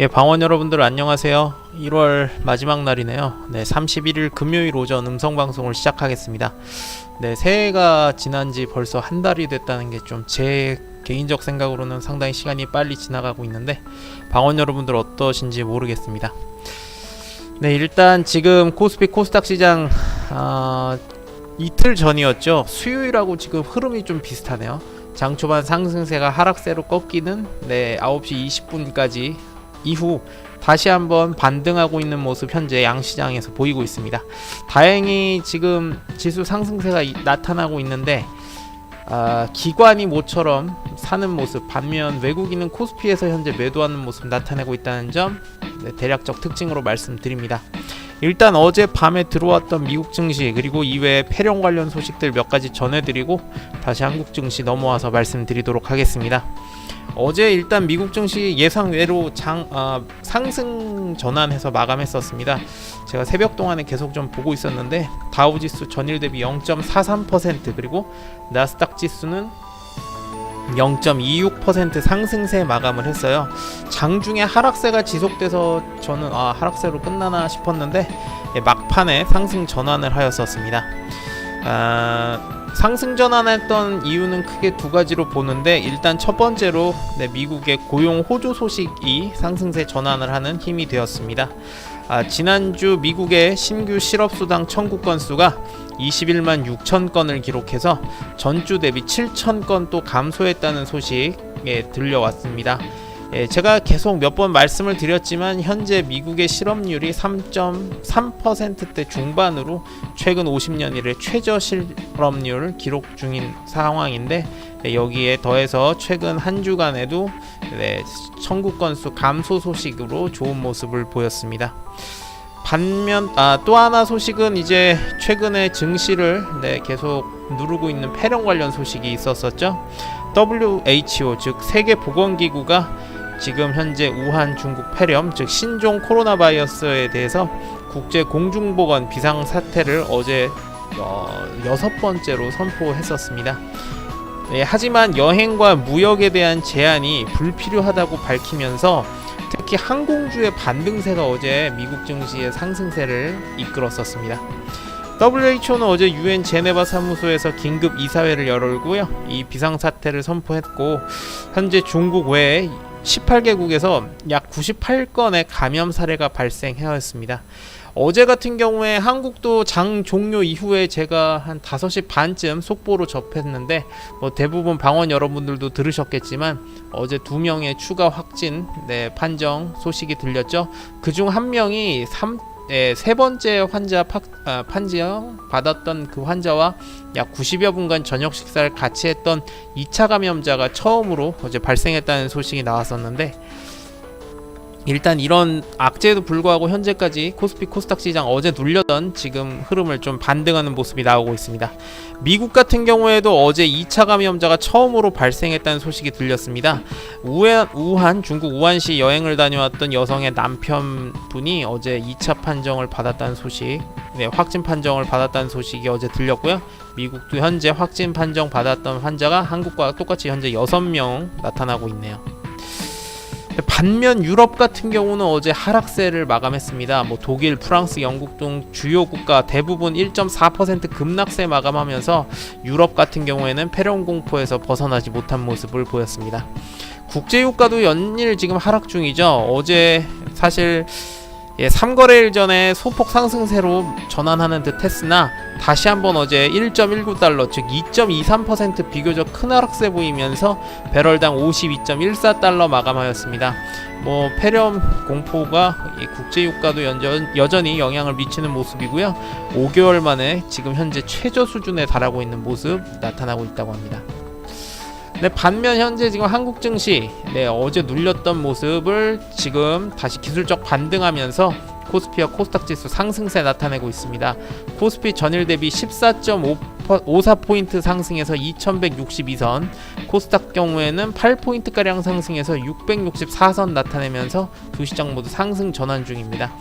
예, 방원 여러분들 안녕하세요. 1월 마지막 날이네요. 네, 31일 금요일 오전 음성 방송을 시작하겠습니다. 네, 새해가 지난 지 벌써 한 달이 됐다는 게 좀 제 개인적 생각으로는 상당히 시간이 빨리 지나가고 있는데 방원 여러분들 어떠신지 모르겠습니다. 네, 일단 지금 코스피 코스닥 시장 아, 이틀 전이었죠. 수요일하고 지금 흐름이 좀 비슷하네요. 장 초반 상승세가 하락세로 꺾이는 네 9시 20분까지 이후 다시 한번 반등하고 있는 모습 현재 양시장에서 보이고 있습니다. 다행히 지금 지수 상승세가 이- 나타나고 있는데 아, 기관이 모처럼 사는 모습 반면 외국인은 코스피에서 현재 매도하는 모습 나타내고 있다는 점 네, 대략적 특징으로 말씀드립니다. 일단 어제 밤에 들어왔던 미국 증시 그리고 이외에 폐렴 관련 소식들 몇 가지 전해드리고 다시 한국 증시 넘어와서 말씀드리도록 하겠습니다. 어제 일단 미국 증시 예상외로 장 아, 상승 전환해서 마감했었습니다. 제가 새벽 동안에 계속 좀 보고 있었는데 다우 지수 전일 대비 0.43% 그리고 나스닥 지수는 0.26% 상승세 마감을 했어요. 장중에 하락세가 지속돼서 저는 아 하락세로 끝나나 싶었는데 예, 막판에 상승 전환을 하였었습니다. 아, 상승 전환했던 이유는 크게 두 가지로 보는데 일단 첫 번째로 네, 미국의 고용 호조 소식이 상승세 전환을 하는 힘이 되었습니다. 아, 지난주 미국의 신규 실업수당 청구 건수가 21만 6천 건을 기록해서 전주 대비 7천 건 또 감소했다는 소식에 들려왔습니다. 예, 제가 계속 몇 번 말씀을 드렸지만 현재 미국의 실업률이 3.3%대 중반으로 최근 50년 이래 최저 실업률 기록 중인 상황인데 네, 여기에 더해서 최근 한 주간에도 네, 청구 건수 감소 소식으로 좋은 모습을 보였습니다. 반면 아, 또 하나 소식은 이제 최근에 증시를 네, 계속 누르고 있는 폐렴 관련 소식이 있었었죠. WHO 즉 세계 보건기구가 지금 현재 우한 중국 폐렴 즉 신종 코로나 바이러스에 대해서 국제 공중보건 비상 사태를 어제 어, 여섯 번째로 선포했었습니다. 네, 하지만 여행과 무역에 대한 제한이 불필요하다고 밝히면서 특히 항공주의 반등세가 어제 미국 증시의 상승세를 이끌었었습니다. WHO는 어제 유엔 제네바 사무소에서 긴급 이사회를 열고요. 이 비상 사태를 선포했고 현재 중국 외에 18개국에서 약 98건의 감염 사례가 발생하였습니다. 어제 같은 경우에 한국도 장 종료 이후에 제가 한 5시 반쯤 속보로 접했는데 뭐 대부분 방원 여러분들도 들으셨겠지만 어제 두 명의 추가 확진 네, 판정 소식이 들렸죠. 그중 한 명이 3, 네, 세 번째 환자 팍, 아, 판정 받았던 그 환자와 약 90여 분간 저녁 식사를 같이 했던 2차 감염자가 처음으로 어제 발생했다는 소식이 나왔었는데 일단 이런 악재에도 불구하고 현재까지 코스피 코스닥 시장 어제 눌렸던 지금 흐름을 좀 반등하는 모습이 나오고 있습니다. 미국 같은 경우에도 어제 2차 감염자가 처음으로 발생했다는 소식이 들렸습니다. 우한, 우한 중국 우한시 여행을 다녀왔던 여성의 남편분이 어제 2차 판정을 받았다는 소식, 네, 확진 판정을 받았다는 소식이 어제 들렸고요. 미국도 현재 확진 판정 받았던 환자가 한국과 똑같이 현재 6명 나타나고 있네요. 반면 유럽 같은 경우는 어제 하락세를 마감했습니다. 뭐 독일, 프랑스, 영국 등 주요 국가 대부분 1.4% 급락세 마감하면서 유럽 같은 경우에는 폐렴 공포에서 벗어나지 못한 모습을 보였습니다. 국제유가도 연일 지금 하락 중이죠. 어제 사실 예, 3거래일 전에 소폭 상승세로 전환하는 듯 했으나 다시 한번 어제 1.19달러 즉 2.23% 비교적 큰 하락세 보이면서 배럴당 52.14달러 마감하였습니다. 뭐 폐렴 공포가 이 국제유가도 연전, 여전히 영향을 미치는 모습이고요. 5개월 만에 지금 현재 최저 수준에 달하고 있는 모습 나타나고 있다고 합니다. 네, 반면 현재 지금 한국 증시 네, 어제 눌렸던 모습을 지금 다시 기술적 반등하면서 코스피와 코스닥 지수 상승세 나타내고 있습니다. 코스피 전일 대비 14.5 54포인트 상승해서 2162선 코스닥 경우에는 8포인트 가량 상승해서 664선 나타내면서 두 시장 모두 상승 전환 중입니다.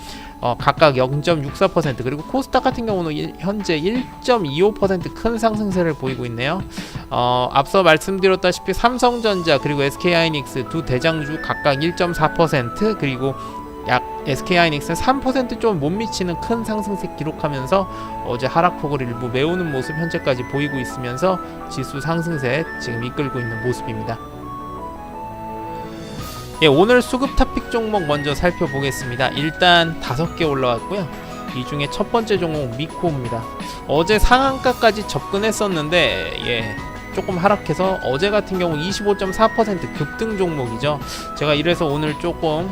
어, 각각 0.64% 그리고 코스닥 같은 경우는 일- 현재 1.25%큰 상승세를 보이고 있네요. 어, 앞서 말씀드렸다시피 삼성전자 그리고 SK하이닉스 두 대장주 각각 1.4% 그리고 약 SK하이닉스는 3%좀 못 미치는 큰 상승세 기록하면서 어제 하락폭을 일부 메우는 모습 현재까지 보이고 있으면서 지수 상승세 지금 이끌고 있는 모습입니다. 예, 오늘 수급 탑픽 종목 먼저 살펴보겠습니다. 일단 다섯 개 올라왔고요. 이 중에 첫 번째 종목 미코입니다. 어제 상한가까지 접근했었는데 예, 조금 하락해서 어제 같은 경우 25.4% 급등 종목이죠. 제가 이래서 오늘 조금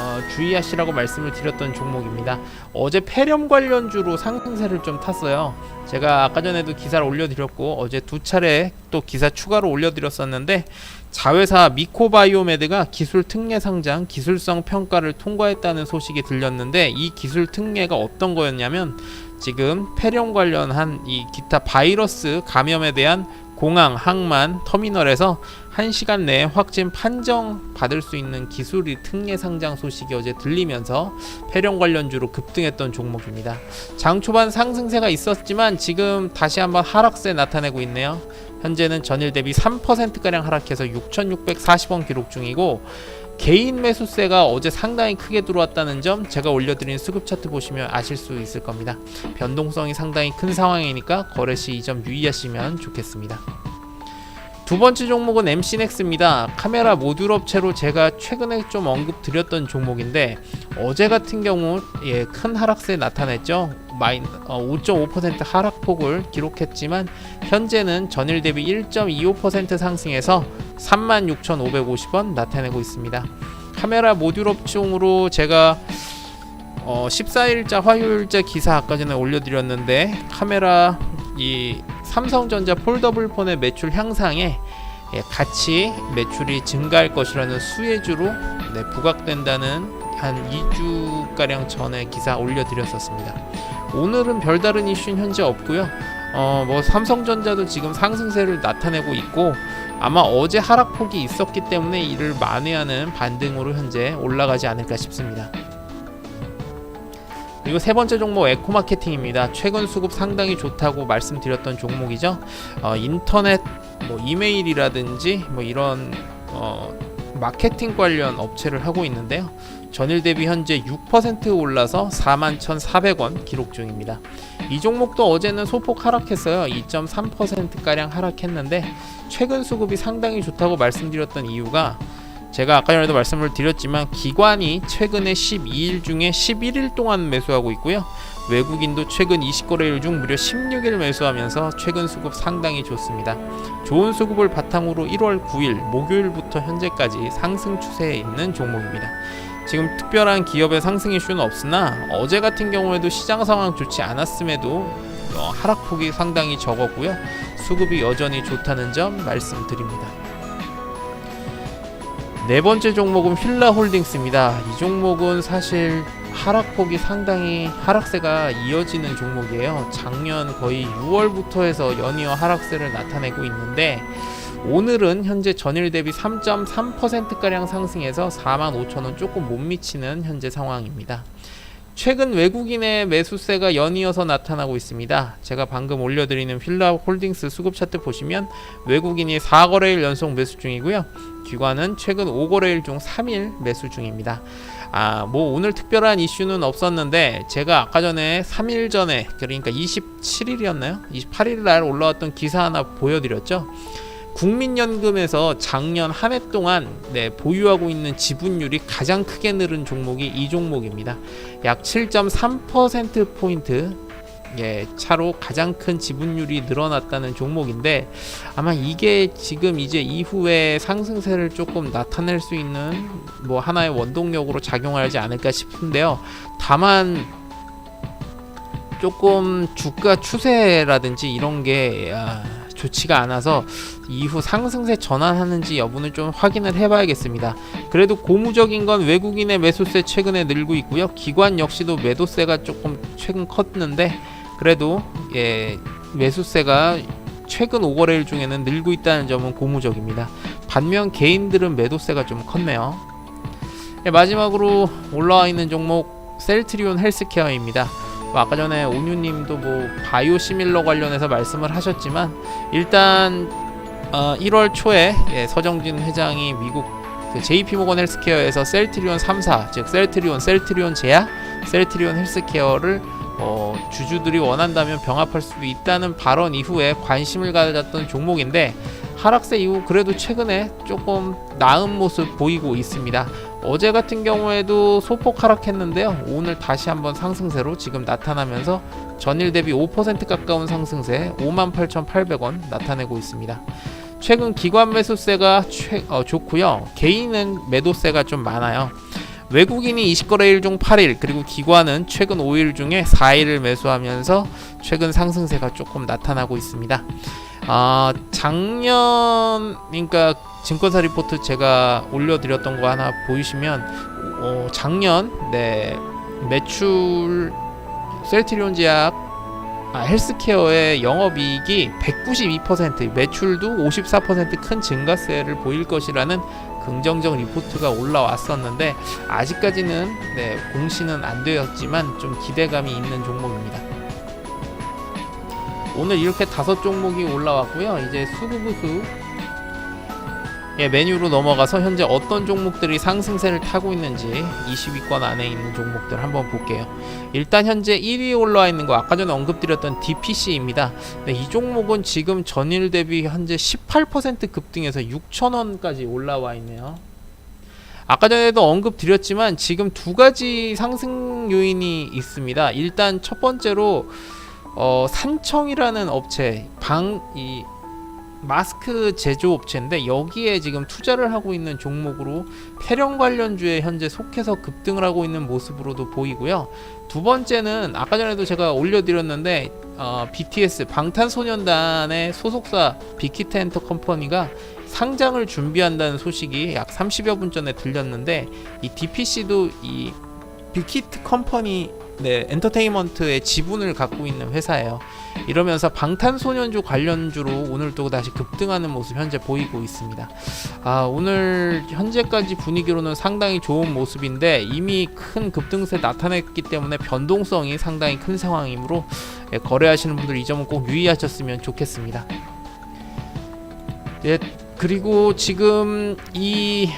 어, 주의하시라고 말씀을 드렸던 종목입니다. 어제 폐렴 관련주로 상승세를 좀 탔어요. 제가 아까 전에도 기사를 올려드렸고 어제 두 차례 또 기사 추가로 올려드렸었는데 자회사 미코바이오메드가 기술 특례 상장 기술성 평가를 통과했다는 소식이 들렸는데 이 기술 특례가 어떤 거였냐면 지금 폐렴 관련한 이 기타 바이러스 감염에 대한 공항, 항만, 터미널에서 1시간 내에 확진 판정 받을 수 있는 기술이 특례 상장 소식이 어제 들리면서 폐렴 관련주로 급등했던 종목입니다. 장 초반 상승세가 있었지만 지금 다시 한번 하락세 나타내고 있네요. 현재는 전일 대비 3%가량 하락해서 6,640원 기록 중이고 개인 매수세가 어제 상당히 크게 들어왔다는 점 제가 올려드린 수급 차트 보시면 아실 수 있을 겁니다. 변동성이 상당히 큰 상황이니까 거래 시 이 점 유의하시면 좋겠습니다. 두 번째 종목은 MC넥스입니다. 카메라 모듈 업체로 제가 최근에 좀 언급 드렸던 종목인데 어제 같은 경우 예, 큰 하락세 나타냈죠. 마인 어, 5.5% 하락폭을 기록했지만 현재는 전일 대비 1.25% 상승해서 36,550원 나타내고 있습니다. 카메라 모듈 업종으로 제가 어, 14일자 화요일자 기사 아까 전에 올려드렸는데 카메라 이 삼성전자 폴더블 폰의 매출 향상에 예, 같이 매출이 증가할 것이라는 수혜주로 네, 부각된다는 한 2주 가량 전에 기사 올려드렸었습니다. 오늘은 별다른 이슈는 현재 없고요. 어, 뭐 삼성전자도 지금 상승세를 나타내고 있고 아마 어제 하락폭이 있었기 때문에 이를 만회하는 반등으로 현재 올라가지 않을까 싶습니다. 그리고 세 번째 종목 에코마케팅입니다. 최근 수급 상당히 좋다고 말씀드렸던 종목이죠. 어, 인터넷 뭐 이메일이라든지 뭐 이런 어, 마케팅 관련 업체를 하고 있는데요. 전일 대비 현재 6% 올라서 41,400원 기록 중입니다. 이 종목도 어제는 소폭 하락했어요. 2.3% 가량 하락했는데 최근 수급이 상당히 좋다고 말씀드렸던 이유가 제가 아까 전에도 말씀을 드렸지만 기관이 최근에 12일 중에 11일 동안 매수하고 있고요. 외국인도 최근 20거래일 중 무려 16일 매수하면서 최근 수급 상당히 좋습니다. 좋은 수급을 바탕으로 1월 9일 목요일부터 현재까지 상승 추세에 있는 종목입니다. 지금 특별한 기업의 상승 이슈는 없으나 어제 같은 경우에도 시장 상황 좋지 않았음에도 어, 하락폭이 상당히 적었고요. 수급이 여전히 좋다는 점 말씀드립니다. 네 번째 종목은 휠라 홀딩스입니다. 이 종목은 사실 하락폭이 상당히 하락세가 이어지는 종목이에요. 작년 거의 6월부터 해서 연이어 하락세를 나타내고 있는데 오늘은 현재 전일 대비 3.3%가량 상승해서 45,000원 조금 못 미치는 현재 상황입니다. 최근 외국인의 매수세가 연이어서 나타나고 있습니다. 제가 방금 올려드리는 휠라 홀딩스 수급 차트 보시면 외국인이 4거래일 연속 매수 중이고요. 기관은 최근 5거래일 중 3일 매수 중입니다. 아, 뭐 오늘 특별한 이슈는 없었는데 제가 아까 전에 3일 전에 그러니까 27일이었나요? 28일 날 올라왔던 기사 하나 보여드렸죠. 국민연금에서 작년 한 해 동안 네, 보유하고 있는 지분율이 가장 크게 늘은 종목이 이 종목입니다. 약 7.3% 포인트 예, 차로 가장 큰 지분율이 늘어났다는 종목인데 아마 이게 지금 이제 이후에 상승세를 조금 나타낼 수 있는 뭐 하나의 원동력으로 작용하지 않을까 싶은데요. 다만 조금 주가 추세라든지 이런 게 아, 좋지가 않아서 이후 상승세 전환하는지 여부는 좀 확인을 해봐야겠습니다. 그래도 고무적인 건 외국인의 매수세 최근에 늘고 있고요. 기관 역시도 매도세가 조금 최근 컸는데 그래도 예 매수세가 최근 5거래일 중에는 늘고 있다는 점은 고무적입니다. 반면 개인들은 매도세가 좀 컸네요. 예, 마지막으로 올라와 있는 종목 셀트리온 헬스케어입니다. 뭐 아까 전에 온유님도 뭐 바이오 시밀러 관련해서 말씀을 하셨지만 일단 어, 1월 초에 예, 서정진 회장이 미국 그 JP 모건 헬스케어에서 셀트리온 3사 즉 셀트리온, 셀트리온 제약, 셀트리온 헬스케어를 어, 주주들이 원한다면 병합할 수도 있다는 발언 이후에 관심을 가졌던 종목인데 하락세 이후 그래도 최근에 조금 나은 모습 보이고 있습니다. 어제 같은 경우에도 소폭 하락했는데요. 오늘 다시 한번 상승세로 지금 나타나면서 전일 대비 5% 가까운 상승세 58,800원 나타내고 있습니다. 최근 기관 매수세가 최, 어, 좋고요. 개인은 매도세가 좀 많아요. 외국인이 20거래일 중 8일 그리고 기관은 최근 5일 중에 4일을 매수하면서 최근 상승세가 조금 나타나고 있습니다. 아 작년 그러니까 증권사 리포트 제가 올려드렸던 거 하나 보이시면 어, 작년 네 매출 셀트리온 제약 아, 헬스케어의 영업이익이 192% 매출도 54%큰 증가세를 보일 것이라는 긍정적 리포트가 올라왔었는데 아직까지는 네, 공시는 안 되었지만 좀 기대감이 있는 종목입니다. 오늘 이렇게 다섯 종목이 올라왔고요. 이제 수구부수 예, 메뉴로 넘어가서 현재 어떤 종목들이 상승세를 타고 있는지 20위권 안에 있는 종목들 한번 볼게요. 일단 현재 1위에 올라와 있는 거 아까 전에 언급드렸던 DPC입니다. 네, 이 종목은 지금 전일 대비 현재 18% 급등해서 6,000원까지 올라와 있네요. 아까 전에도 언급드렸지만 지금 두 가지 상승 요인이 있습니다. 일단 첫 번째로 어, 산청이라는 업체 방 이 마스크 제조업체인데 여기에 지금 투자를 하고 있는 종목으로 폐렴 관련주에 현재 속해서 급등을 하고 있는 모습으로도 보이고요. 두 번째는 아까 전에도 제가 올려드렸는데 어, BTS 방탄소년단의 소속사 빅히트 엔터 컴퍼니가 상장을 준비한다는 소식이 약 30여 분 전에 들렸는데 이 DPC도 이 빅히트 컴퍼니 네, 엔터테인먼트의 지분을 갖고 있는 회사예요. 이러면서 방탄소년주 관련주로 오늘 또 다시 급등하는 모습 현재 보이고 있습니다. 아, 오늘 현재까지 분위기로는 상당히 좋은 모습인데 이미 큰 급등세 나타냈기 때문에 변동성이 상당히 큰 상황이므로 예, 거래하시는 분들 이 점은 꼭 유의하셨으면 좋겠습니다. 예, 그리고 지금 이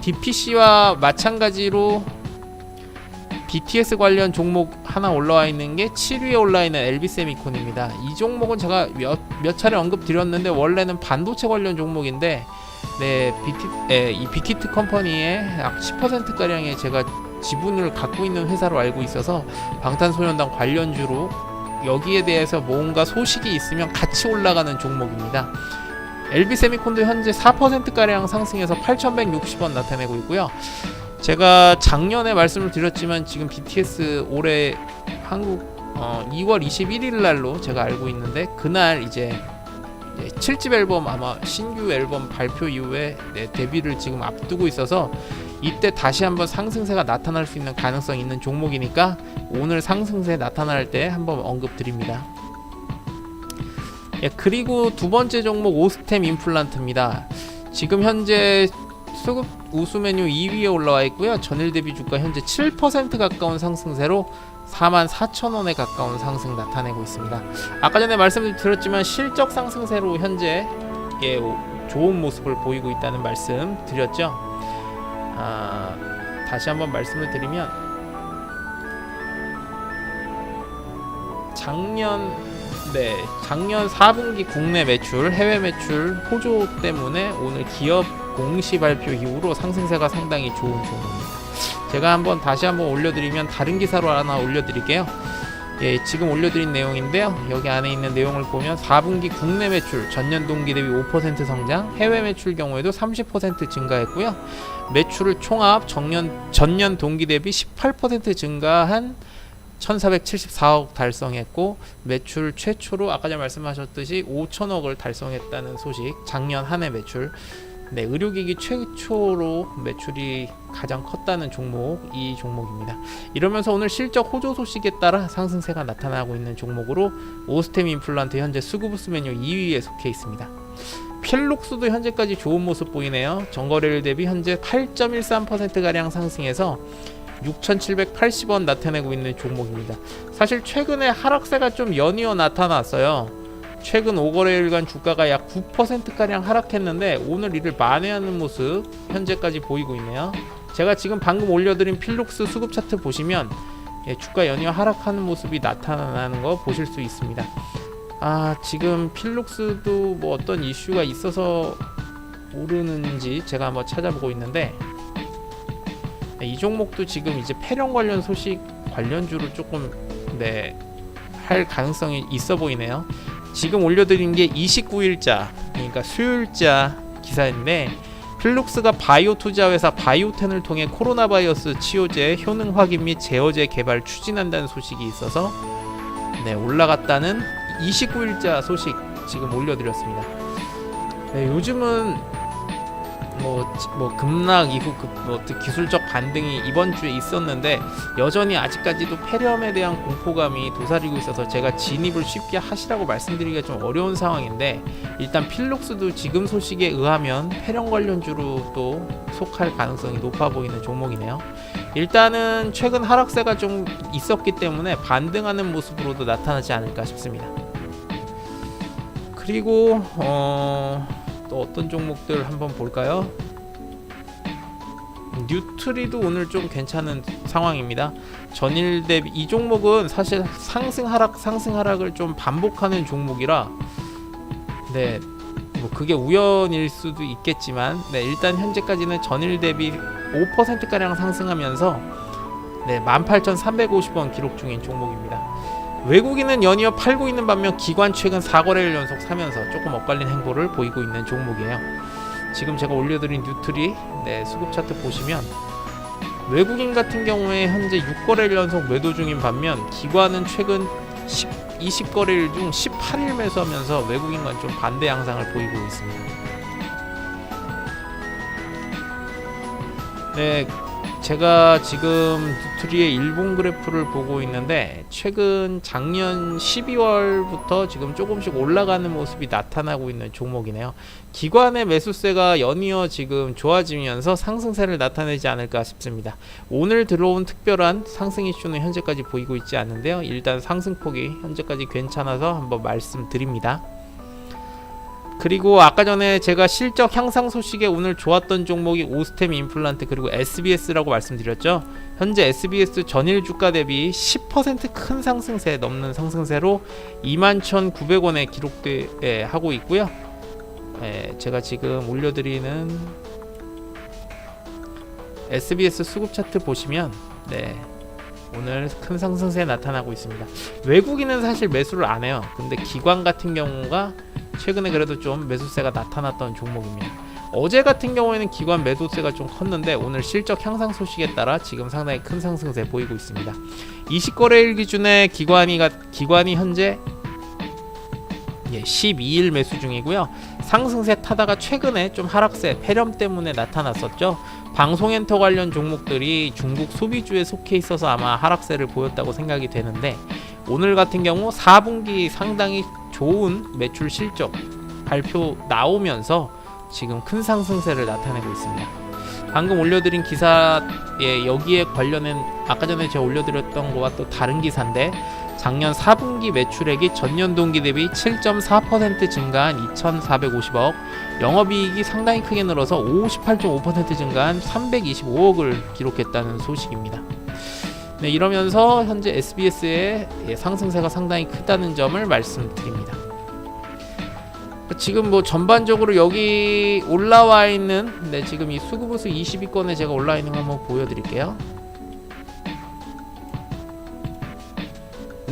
DPC와 마찬가지로 BTS 관련 종목 하나 올라와 있는 게 7위에 올라 있는 LB 세미콘입니다. 이 종목은 제가 몇, 몇 차례 언급 드렸는데 원래는 반도체 관련 종목인데 네, BT, 에, 이 빅히트 컴퍼니의 약 10% 가량의 제가 지분을 갖고 있는 회사로 알고 있어서 방탄소년단 관련주로 여기에 대해서 뭔가 소식이 있으면 같이 올라가는 종목입니다. LB 세미콘도 현재 4% 가량 상승해서 8,160원 나타내고 있고요. 제가 작년에 말씀을 드렸지만 지금 BTS 올해 한국 어, 2월 21일 날로 제가 알고 있는데 그날 이제 7집 앨범 아마 신규 앨범 발표 이후에 네, 데뷔를 지금 앞두고 있어서 이때 다시 한번 상승세가 나타날 수 있는 가능성이 있는 종목이니까 오늘 상승세 나타날 때 한번 언급 드립니다. 예, 그리고 두 번째 종목 오스템 임플란트입니다. 지금 현재 수급 우수 메뉴 2위에 올라와 있고요. 전일 대비 주가 현재 7% 가까운 상승세로 44,000원에 가까운 상승 나타내고 있습니다. 아까 전에 말씀드렸지만 실적 상승세로 현재 예, 좋은 모습을 보이고 있다는 말씀 드렸죠. 아, 다시 한번 말씀을 드리면 작년 네 작년 4분기 국내 매출 해외 매출 호조 때문에 오늘 기업 공시 발표 이후로 상승세가 상당히 좋은 종목입니다. 제가 한번 다시 한번 올려드리면 다른 기사로 하나 올려드릴게요. 예, 지금 올려드린 내용인데요. 여기 안에 있는 내용을 보면 4분기 국내 매출 전년 동기 대비 5% 성장, 해외 매출 경우에도 30% 증가했고요. 매출을 총합 전년 전년 동기 대비 18% 증가한 1,474억 달성했고 매출 최초로 아까 전에 말씀하셨듯이 5천억을 달성했다는 소식. 작년 한 해 매출 네, 의료기기 최초로 매출이 가장 컸다는 종목 이 종목입니다. 이러면서 오늘 실적 호조 소식에 따라 상승세가 나타나고 있는 종목으로 오스템 임플란트 현재 수급부스 메뉴 2위에 속해 있습니다. 필록스도 현재까지 좋은 모습 보이네요. 전거래일 대비 현재 8.13%가량 상승해서 6,780원 나타내고 있는 종목입니다. 사실 최근에 하락세가 좀 연이어 나타났어요. 최근 5거래일간 주가가 약 9%가량 하락했는데 오늘 이를 만회하는 모습 현재까지 보이고 있네요. 제가 지금 방금 올려드린 필록스 수급 차트 보시면 예, 주가 연이어 하락하는 모습이 나타나는 거 보실 수 있습니다. 아 지금 필록스도 뭐 어떤 이슈가 있어서 오르는지 제가 한번 찾아보고 있는데 네, 이 종목도 지금 이제 폐렴 관련 소식 관련주를 조금 네 할 가능성이 있어 보이네요. 지금 올려드린 게 29일자 그러니까 수요일자 기사인데 필룩스가 바이오 투자 회사 바이오텐을 통해 코로나 바이러스 치료제 효능 확인 및 제어제 개발 추진한다는 소식이 있어서 네 올라갔다는 29일자 소식 지금 올려드렸습니다. 네, 요즘은 뭐, 지- 뭐 급락 이후 그, 뭐 기술적 반등이 이번 주에 있었는데 여전히 아직까지도 폐렴에 대한 공포감이 도사리고 있어서 제가 진입을 쉽게 하시라고 말씀드리기가 좀 어려운 상황인데 일단 필록스도 지금 소식에 의하면 폐렴 관련주로 또 속할 가능성이 높아 보이는 종목이네요. 일단은 최근 하락세가 좀 있었기 때문에 반등하는 모습으로도 나타나지 않을까 싶습니다. 그리고 어, 또 어떤 종목들 한번 볼까요? 뉴트리도 오늘 좀 괜찮은 상황입니다. 전일 대비 이 종목은 사실 상승 하락 상승 하락을 좀 반복하는 종목이라 네. 뭐 그게 우연일 수도 있겠지만 네, 일단 현재까지는 전일 대비 5% 가량 상승하면서 네, 18,350원 기록 중인 종목입니다. 외국인은 연이어 팔고 있는 반면 기관 최근 4거래일 연속 사면서 조금 엇갈린 행보를 보이고 있는 종목이에요. 지금 제가 올려드린 뉴트리 네, 수급 차트 보시면 외국인 같은 경우에 현재 6거래일 연속 매도 중인 반면 기관은 최근 10, 20거래일 중 18일 매수하면서 외국인과는 좀 반대 양상을 보이고 있습니다. 네, 제가 지금 뉴트리의 일본 그래프를 보고 있는데 최근 작년 12월부터 지금 조금씩 올라가는 모습이 나타나고 있는 종목이네요. 기관의 매수세가 연이어 지금 좋아지면서 상승세를 나타내지 않을까 싶습니다. 오늘 들어온 특별한 상승 이슈는 현재까지 보이고 있지 않는데요. 일단 상승폭이 현재까지 괜찮아서 한번 말씀드립니다. 그리고 아까 전에 제가 실적 향상 소식에 오늘 좋았던 종목이 오스템 임플란트 그리고 SBS라고 말씀드렸죠. 현재 SBS 전일 주가 대비 10%큰 상승세 넘는 상승세로 21,900원에 기록돼 예, 하고 있고요. 예, 제가 지금 올려드리는 SBS 수급 차트 보시면 네. 오늘 큰 상승세 나타나고 있습니다. 외국인은 사실 매수를 안 해요. 근데 기관 같은 경우가 최근에 그래도 좀 매수세가 나타났던 종목입니다. 어제 같은 경우에는 기관 매도세가 좀 컸는데 오늘 실적 향상 소식에 따라 지금 상당히 큰 상승세 보이고 있습니다. 20거래일 기준에 기관이 기관이 현재 예, 12일 매수 중이고요. 상승세 타다가 최근에 좀 하락세 폐렴 때문에 나타났었죠. 방송엔터 관련 종목들이 중국 소비주에 속해 있어서 아마 하락세를 보였다고 생각이 되는데 오늘 같은 경우 4분기 상당히 좋은 매출 실적 발표 나오면서 지금 큰 상승세를 나타내고 있습니다. 방금 올려드린 기사에 여기에 관련된 아까 전에 제가 올려드렸던 거와 또 다른 기사인데 작년 4분기 매출액이 전년 동기 대비 7.4% 증가한 2,450억, 영업이익이 상당히 크게 늘어서 58.5% 증가한 325억을 기록했다는 소식입니다. 네, 이러면서 현재 SBS의 상승세가 상당히 크다는 점을 말씀드립니다. 지금 뭐 전반적으로 여기 올라와 있는 네, 지금 이 수급우수 22건에 제가 올라와 있는 거 한번 보여드릴게요.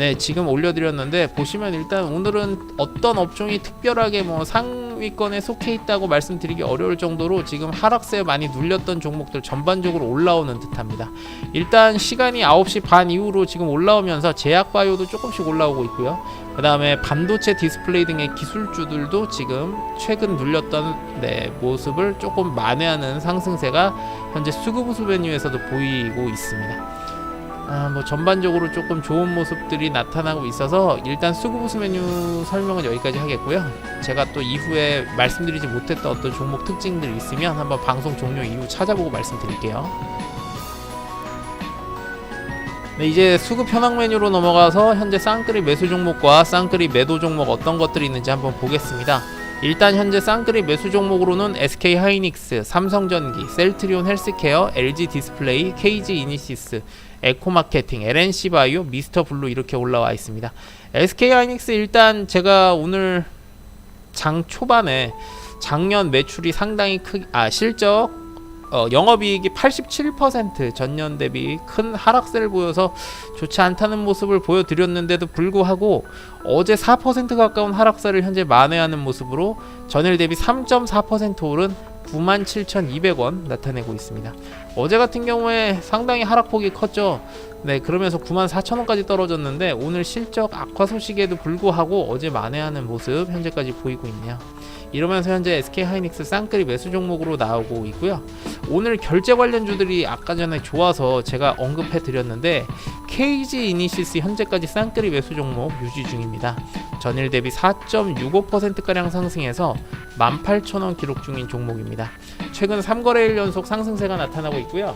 네, 지금 올려드렸는데 보시면 일단 오늘은 어떤 업종이 특별하게 뭐 상위권에 속해 있다고 말씀드리기 어려울 정도로 지금 하락세 많이 눌렸던 종목들 전반적으로 올라오는 듯합니다. 일단 시간이 9시 반 이후로 지금 올라오면서 제약바이오도 조금씩 올라오고 있고요. 그 다음에 반도체 디스플레이 등의 기술주들도 지금 최근 눌렸던 네, 모습을 조금 만회하는 상승세가 현재 수급우수 메뉴에서도 보이고 있습니다. 아, 뭐 전반적으로 조금 좋은 모습들이 나타나고 있어서 일단 수급우수 메뉴 설명은 여기까지 하겠고요. 제가 또 이후에 말씀드리지 못했던 어떤 종목 특징들이 있으면 한번 방송 종료 이후 찾아보고 말씀드릴게요. 네, 이제 수급 현황 메뉴로 넘어가서 현재 쌍끌이 매수 종목과 쌍끌이 매도 종목 어떤 것들이 있는지 한번 보겠습니다. 일단 현재 쌍끌이 매수 종목으로는 SK 하이닉스, 삼성전기, 셀트리온 헬스케어, LG 디스플레이, KG 이니시스, 에코마케팅, LNC 바이오, 미스터 블루 이렇게 올라와 있습니다. SK 하이닉스 일단 제가 오늘 장 초반에 작년 매출이 상당히 크, 아 실적 어, 영업이익이 87% 전년 대비 큰 하락세를 보여서 좋지 않다는 모습을 보여드렸는데도 불구하고 어제 4% 가까운 하락세를 현재 만회하는 모습으로 전일 대비 3.4% 오른 97,200원 나타내고 있습니다. 어제 같은 경우에 상당히 하락폭이 컸죠. 네, 그러면서 94,000원까지 떨어졌는데 오늘 실적 악화 소식에도 불구하고 어제 만회하는 모습 현재까지 보이고 있네요. 이러면서 현재 SK 하이닉스 쌍끌이 매수 종목으로 나오고 있고요. 오늘 결제 관련주들이 아까 전에 좋아서 제가 언급해 드렸는데 KG 이니시스 현재까지 쌍끌이 매수 종목 유지 중입니다. 전일 대비 4.65%가량 상승해서 18,000원 기록 중인 종목입니다. 최근 3거래일 연속 상승세가 나타나고 있고요.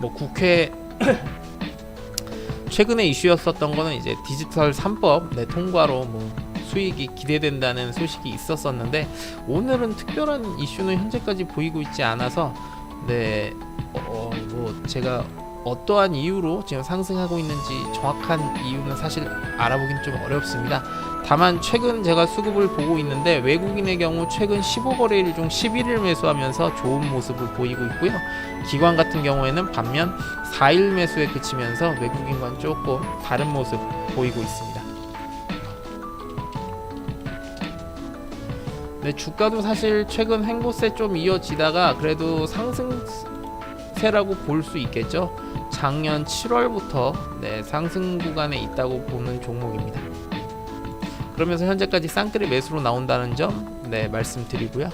뭐 국회 최근에 이슈였었던 거는 이제 디지털 3법 네, 통과로 뭐 수익이 기대된다는 소식이 있었었는데 오늘은 특별한 이슈는 현재까지 보이고 있지 않아서 네, 어, 뭐 제가 어떠한 이유로 지금 상승하고 있는지 정확한 이유는 사실 알아보긴 좀 어렵습니다. 다만 최근 제가 수급을 보고 있는데 외국인의 경우 최근 15거래일 중 11일 매수하면서 좋은 모습을 보이고 있고요. 기관 같은 경우에는 반면 4일 매수에 그치면서 외국인과는 조금 다른 모습 보이고 있습니다. 네, 주가도 사실 최근 횡보세 좀 이어지다가 그래도 상승세라고 볼 수 있겠죠. 작년 7월부터 네, 상승 구간에 있다고 보는 종목입니다. 그러면서 현재까지 쌍끌이 매수로 나온다는 점 네, 말씀드리고요.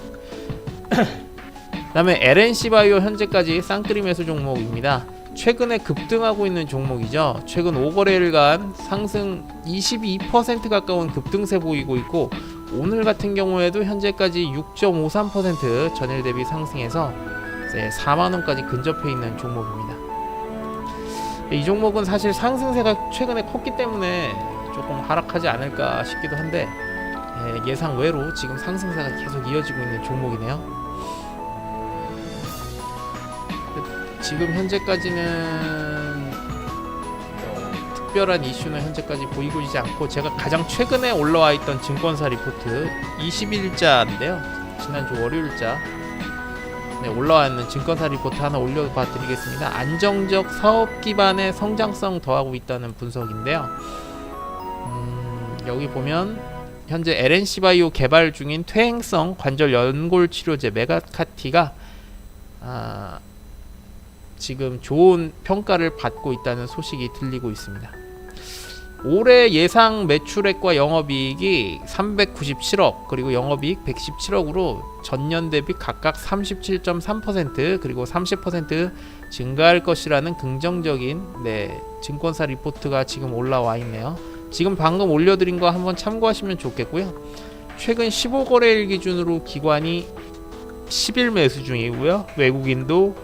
그다음에 LNC 바이오 현재까지 쌍끌이 매수 종목입니다. 최근에 급등하고 있는 종목이죠. 최근 5거래일간 상승 22% 가까운 급등세 보이고 있고 오늘 같은 경우에도 현재까지 6.53% 전일 대비 상승해서 4만 원까지 근접해 있는 종목입니다. 이 종목은 사실 상승세가 최근에 컸기 때문에 조금 하락하지 않을까 싶기도 한데 예, 예상 외로 지금 상승세가 계속 이어지고 있는 종목이네요. 지금 현재까지는 뭐 특별한 이슈는 현재까지 보이고 있지 않고 제가 가장 최근에 올라와 있던 증권사 리포트 20일자인데요. 지난주 월요일자 네, 올라와 있는 증권사 리포트 하나 올려봐 드리겠습니다. 안정적 사업 기반의 성장성 더하고 있다는 분석인데요. 음, 여기 보면 현재 LNC 바이오 개발 중인 퇴행성 관절 연골 치료제 메가카티가 아, 지금 좋은 평가를 받고 있다는 소식이 들리고 있습니다. 올해 예상 매출액과 영업이익이 397억 그리고 영업이익 117억으로 전년 대비 각각 37.3% 그리고 30% 증가할 것이라는 긍정적인 네, 증권사 리포트가 지금 올라와 있네요. 지금 방금 올려드린 거 한번 참고하시면 좋겠고요. 최근 15거래일 기준으로 기관이 10일 매수 중이고요. 외국인도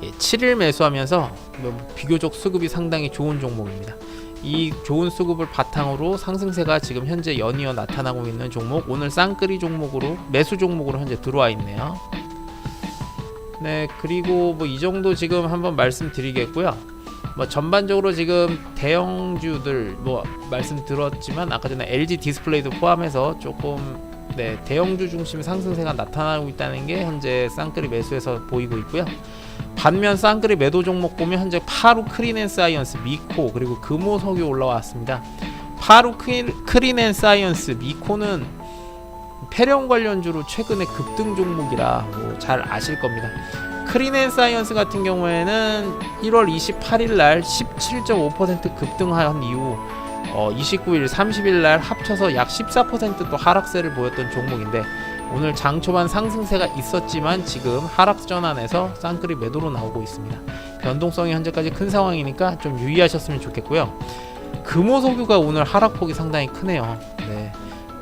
7일 매수하면서 뭐 비교적 수급이 상당히 좋은 종목입니다. 이 좋은 수급을 바탕으로 상승세가 지금 현재 연이어 나타나고 있는 종목 오늘 쌍끌이 종목으로 매수 종목으로 현재 들어와 있네요. 네 그리고 뭐 이 정도 지금 한번 말씀드리겠고요. 뭐 전반적으로 지금 대형주들 뭐 말씀드렸지만 아까 전에 LG 디스플레이도 포함해서 조금 네 대형주 중심 상승세가 나타나고 있다는 게 현재 쌍끌이 매수에서 보이고 있고요. 반면 쌍그리 매도 종목 보면 현재 파루 크리넨 사이언스, 미코 그리고 금호석유 올라왔습니다. 파루 크리, 크리넨 사이언스, 미코는 폐렴 관련주로 최근에 급등 종목이라 뭐 잘 아실 겁니다. 크리넨 사이언스 같은 경우에는 1월 28일 날 17.5% 급등한 이후 어, 29일, 30일 날 합쳐서 약 14%또 하락세를 보였던 종목인데 오늘 장 초반 상승세가 있었지만 지금 하락 전환에서 쌍끌이 매도로 나오고 있습니다. 변동성이 현재까지 큰 상황이니까 좀 유의하셨으면 좋겠고요. 금호석유가 오늘 하락폭이 상당히 크네요. 네.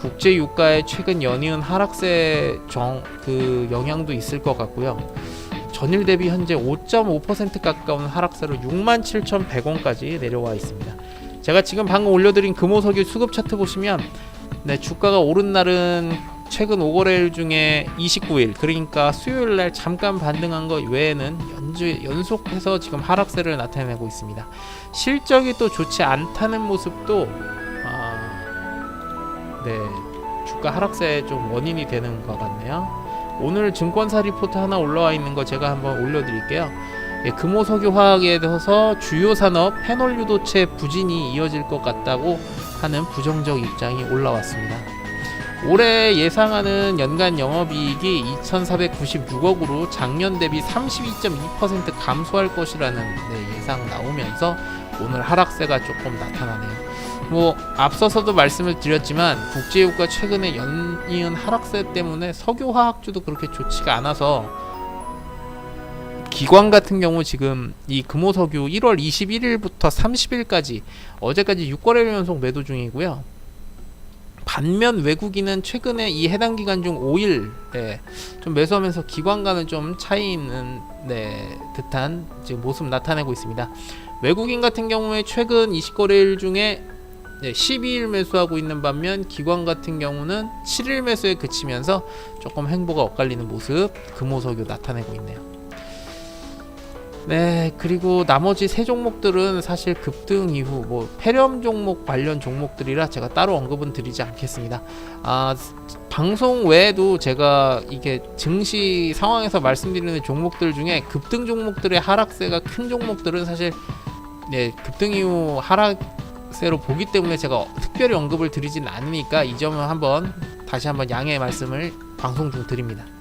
국제 유가의 최근 연이은 하락세 정 그 영향도 있을 것 같고요. 전일 대비 현재 5.5% 가까운 하락세로 67,100원까지 내려와 있습니다. 제가 지금 방금 올려드린 금호석유 수급 차트 보시면 네, 주가가 오른 날은 최근 5거래일 중에 29일 그러니까 수요일 날 잠깐 반등한 것 외에는 연주, 연속해서 지금 하락세를 나타내고 있습니다. 실적이 또 좋지 않다는 모습도 아, 네 주가 하락세의 좀 원인이 되는 것 같네요. 오늘 증권사 리포트 하나 올라와 있는 거 제가 한번 올려드릴게요. 예, 금호석유 화학에 대해서 주요 산업 페놀 유도체 부진이 이어질 것 같다고 하는 부정적 입장이 올라왔습니다. 올해 예상하는 연간 영업이익이 2,496억으로 작년 대비 32.2% 감소할 것이라는 네, 예상 나오면서 오늘 하락세가 조금 나타나네요. 뭐 앞서서도 말씀을 드렸지만 국제유가 최근에 연이은 하락세 때문에 석유화학주도 그렇게 좋지가 않아서 기관 같은 경우 지금 이 금호석유 1월 21일부터 30일까지 어제까지 6거래일 연속 매도 중이고요. 반면 외국인은 최근에 이 해당 기간 중 5일 네, 좀 매수하면서 기관과는 좀 차이 있는 네, 듯한 지금 모습 나타내고 있습니다. 외국인 같은 경우에 최근 20거래일 중에 네, 12일 매수하고 있는 반면 기관 같은 경우는 7일 매수에 그치면서 조금 행보가 엇갈리는 모습 금호석유 나타내고 있네요. 네, 그리고 나머지 세 종목들은 사실 급등 이후 뭐 폐렴 종목 관련 종목들이라 제가 따로 언급은 드리지 않겠습니다. 아, 방송 외에도 제가 이게 증시 상황에서 말씀드리는 종목들 중에 급등 종목들의 하락세가 큰 종목들은 사실 네, 급등 이후 하락세로 보기 때문에 제가 특별히 언급을 드리진 않으니까 이 점은 한번 다시 한번 양해의 말씀을 방송 중 드립니다.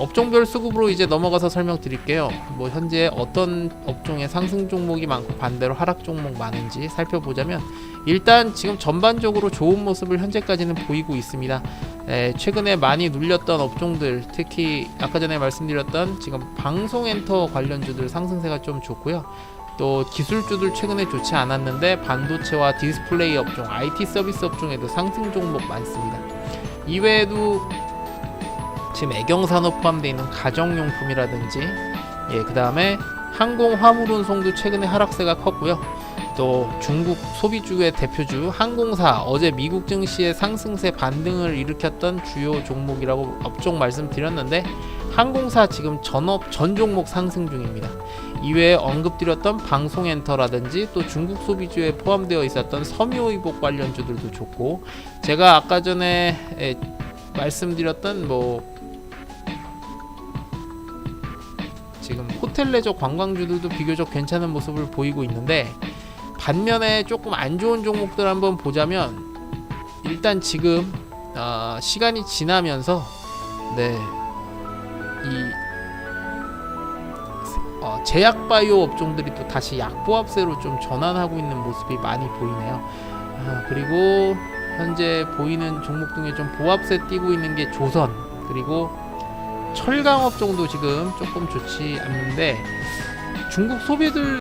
업종별 수급으로 이제 넘어가서 설명드릴게요. 뭐 현재 어떤 업종의 상승 종목이 많고 반대로 하락 종목 많은지 살펴보자면 일단 지금 전반적으로 좋은 모습을 현재까지는 보이고 있습니다. 에, 최근에 많이 눌렸던 업종들 특히 아까 전에 말씀드렸던 지금 방송 엔터 관련주들 상승세가 좀 좋고요. 또 기술주들 최근에 좋지 않았는데 반도체와 디스플레이 업종, IT 서비스 업종에도 상승 종목 많습니다. 이외에도 지금 애경산업 포함되어 있는 가정용품이라든지 예, 그 다음에 항공 화물 운송도 최근에 하락세가 컸고요. 또 중국 소비주의 대표주 항공사 어제 미국 증시의 상승세 반등을 일으켰던 주요 종목이라고 업종 말씀드렸는데 항공사 지금 전업 전 종목 상승 중입니다. 이외에 언급드렸던 방송 엔터라든지 또 중국 소비주에 포함되어 있었던 섬유의복 관련주들도 좋고 제가 아까 전에 에, 말씀드렸던 뭐 지금 호텔 레저 관광주들도 비교적 괜찮은 모습을 보이고 있는데 반면에 조금 안 좋은 종목들 한번 보자면 일단 지금 어, 시간이 지나면서 네 이 어, 제약 바이오 업종들이 또 다시 약보합세로 좀 전환하고 있는 모습이 많이 보이네요. 아, 그리고 현재 보이는 종목 중에 좀 보합세 띄고 있는 게 조선 그리고 철강 업종도 지금 조금 좋지 않는데 중국 소비들